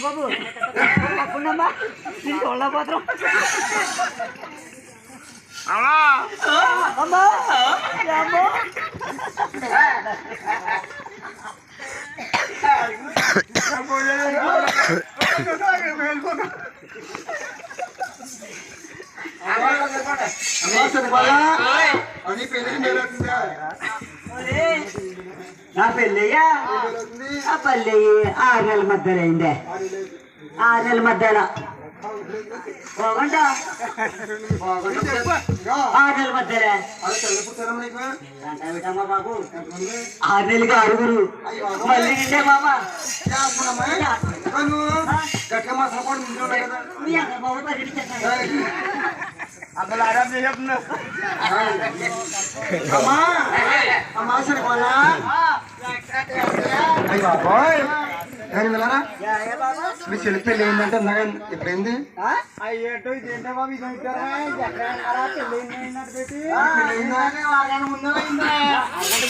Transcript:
బాబు నువ్వు పక్కుండమ్మా నేను చూడలేకపోతున్నాం అవునా అమ్మా అమ్మో అమ్మా సరిపోలా అది పెళ్లికి మేలవుతుందా నా పెళ్ళయ్యా? ఆ పల్లి ఆరు నెలల మధ్యలో అయిందే ఆరు నెలల మధ్యలో. పోగంట ఆరు నెలల మధ్యలో. బాబు? ఆరు నెలలకి మళ్ళీ నిండే బాబు. అందులో అమ్మా! మీ చెల్లి పెళ్ళి ఏంటంటే ఇందాక ఎప్పుడైంది అయ్యేటో